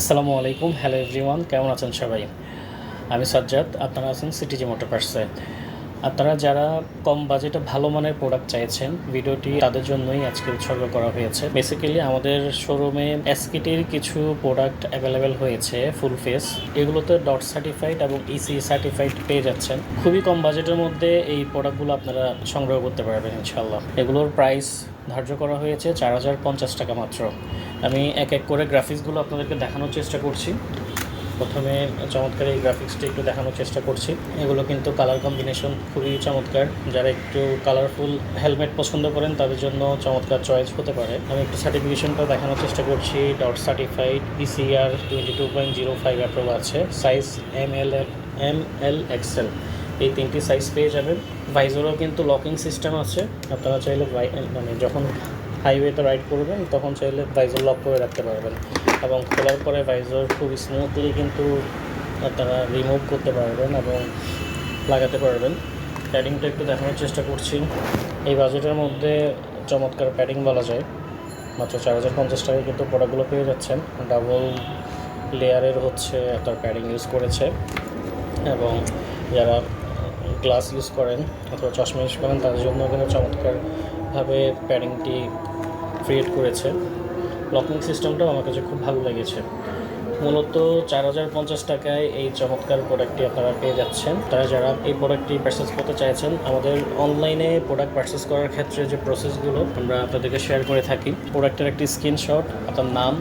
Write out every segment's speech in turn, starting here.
আসসালামু আলাইকুম। Hello everyone কেমন আছেন সবাই? আমি সাজ্জাদ আপনারা আছেন সিটিজি মোটর পার্সে আপনারা যারা কম বাজেটে ভালো মানের প্রোডাক্ট চাইছেন, ভিডিওটি তাদের জন্যই আজকে উৎসর্গ করা হয়েছে। বেসিক্যালি আমাদের শোরুমে এসকিটির কিছু প্রোডাক্ট অ্যাভেলেবেল হয়েছে ফুল ফেস এগুলোতে ডট সার্টিফাইড এবং ইসি সার্টিফাইড পেয়ে যাচ্ছেন। খুবই কম বাজেটের মধ্যে এই প্রোডাক্টগুলো আপনারা সংগ্রহ করতে পারবেন ইনশাল্লাহ এগুলোর প্রাইস ধার্য করা হয়েছে চার হাজার পঞ্চাশ টাকা মাত্র। আমি এক এক করে গ্রাফিক্সগুলো আপনাদেরকে দেখানোর চেষ্টা করছি। প্রথমে চমৎকার এই গ্রাফিক্সটা একটু দেখানোর চেষ্টা করছি। এগুলো কিন্তু কালার কম্বিনেশন খুবই চমৎকার। যারা একটু কালারফুল হেলমেট পছন্দ করেন, তাদের জন্য চমৎকার চয়েস হতে পারে। আমি একটু সার্টিফিকেশনটা দেখানোর চেষ্টা করছি। DOT certified ECR twenty two point zero five approve আছে। Size M L M L XL এই তিনটি সাইজ পেয়ে যাবেন। ভাইজরও কিন্তু লকিং সিস্টেম আছে। আপনারা চাইলে মানে যখন হাইওয়েতে রাইড করবেন, তখন চাইলে ভাইজর লক করে রাখতে পারবেন। এবং খোলার পরে ভাইজর খুব স্মুথলি কিন্তু আপনারা রিমুভ করতে পারবেন এবং লাগাতে পারবেন। প্যাডিংটা একটু দেখানোর চেষ্টা করছি। এই বাজেটের মধ্যে চমৎকার প্যাডিং বলা যায়। মাত্র চার হাজার পঞ্চাশ টাকায় কিন্তু প্রোডাক্টগুলো পেয়ে যাচ্ছেন। ডাবল লেয়ারের হচ্ছে তার প্যাডিং ইউজ করেছে। এবং যারা গ্লাস ইউজ করেন অথবা চশমা ইউজ করেন, তাদের জন্য কিন্তু চমৎকারভাবে প্যাডিংটি ক্রিয়েট করেছে। লকিং সিস্টেমটাও আমার কাছে খুব ভালো লেগেছে। মূলত চার হাজার পঞ্চাশ টাকায় এই চমৎকার প্রোডাক্টটি আপনারা পেয়ে যাচ্ছেন। তারা যারা এই প্রোডাক্টটি পারচেস করতে চাইছেন, আমাদের অনলাইনে প্রোডাক্ট পারচেস করার ক্ষেত্রে যে প্রসেসগুলো আমরা আপনাদেরকে শেয়ার করে থাকি প্রোডাক্টের একটি স্ক্রিনশট আপনার নাম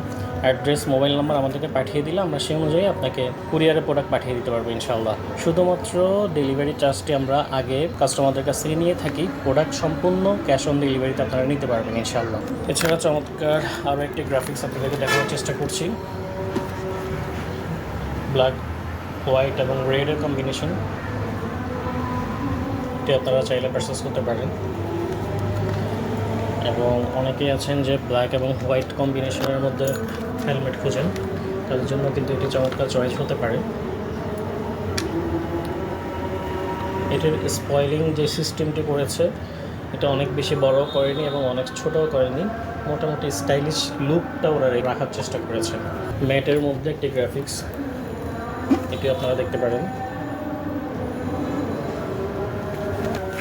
অ্যাড্রেস, মোবাইল নাম্বার আমাদেরকে পাঠিয়ে দিলে আমরা সেই অনুযায়ী আপনাকে কুরিয়ারে প্রোডাক্ট পাঠিয়ে দিতে পারব ইনশাল্লাহ শুধুমাত্র ডেলিভারি চার্জটি আমরা আগে কাস্টমারদের কাছ থেকে নিয়ে থাকি। প্রোডাক্ট সম্পূর্ণ ক্যাশ অন ডেলিভারিতে আপনারা নিতে পারবেন ইনশাল্লাহ এছাড়া চমৎকার আরও একটি গ্রাফিক্স আপনাদেরকে দেখানোর চেষ্টা করছি। ব্ল্যাক হোয়াইট এবং রেডের কম্বিনেশন এটি আপনারা চাইলে পারচেস করতে পারেন। এবং অনেকেই আছেন যে ব্ল্যাক এবং হোয়াইট কম্বিনেশনের মধ্যে হেলমেট খুঁজেন। তাদের জন্য কিন্তু এটি চমৎকার চয়েস হতে পারে। এটির স্পয়লিং যে সিস্টেমটি করেছে, এটা অনেক বেশি বড় করেনি এবং অনেক ছোটও করেনি। মোটামুটি স্টাইলিশ লুকটা ওরা রাখার চেষ্টা করেছে। ম্যাটের মধ্যে একটি গ্রাফিক্স এটি আপনারা দেখতে পারেন।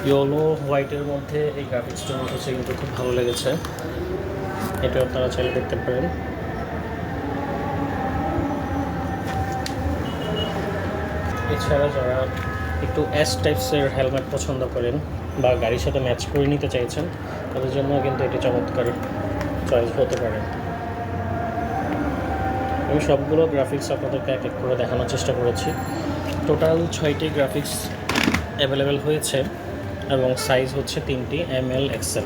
ইয়েলো হোয়াইটের মধ্যে এই গ্রাফিক্সটা আমার কাছে কিন্তু খুব ভালো লেগেছে। এটা আপনারা চাইলে দেখতে পারেন। এছাড়া যারা একটু এস টাইপসের হেলমেট পছন্দ করেন বা গাড়ির সাথে ম্যাচ করে নিতে চাইছেন, তাদের জন্য কিন্তু এটি চমৎকার চয়েস হতে পারে। আমি সবগুলো গ্রাফিক্স আপনাদেরকে এক এক করে দেখানোর চেষ্টা করেছি। টোটাল ছয়টি গ্রাফিক্স অ্যাভেলেবেল হয়েছে। এবং সাইজ হচ্ছে তিনটি এম এল এক্সেল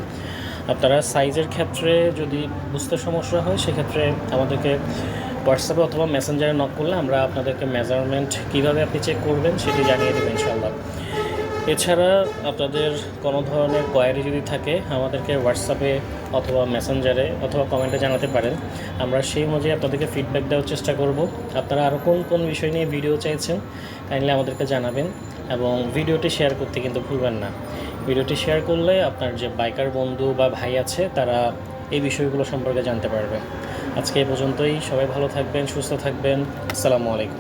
আপনারা সাইজের ক্ষেত্রে যদি বুঝতে সমস্যা হয়, সেক্ষেত্রে আমাদেরকে হোয়াটসঅ্যাপে অথবা মেসেঞ্জারে নক করলে আমরা আপনাদেরকে মেজারমেন্ট কীভাবে আপনি চেক করবেন সেটি জানিয়ে দেবেন ইনশাল্লাহ এছাড়া আপনাদের কোনো ধরনের কোয়ারি যদি থাকে, আমাদেরকে হোয়াটসঅ্যাপে অথবা মেসেঞ্জারে অথবা কমেন্টে জানাতে পারেন। আমরা সেই অনুযায়ী আপনাদেরকে ফিডব্যাক দেওয়ার চেষ্টা করব। আপনারা আরও কোন কোন বিষয় নিয়ে ভিডিও চাইছেন কাইন্ডলি আমাদেরকে জানাবেন এবং ভিডিওটি শেয়ার করতে কিন্তু ভুলবেন না। ভিডিওটি শেয়ার করলে আপনার যে বাইকার বন্ধু বা ভাই আছে, তারা এই বিষয়গুলো সম্পর্কে জানতে পারবে। আজকে এ পর্যন্তই। সবাই ভালো থাকবেন, সুস্থ থাকবেন। আসসালামু আলাইকুম।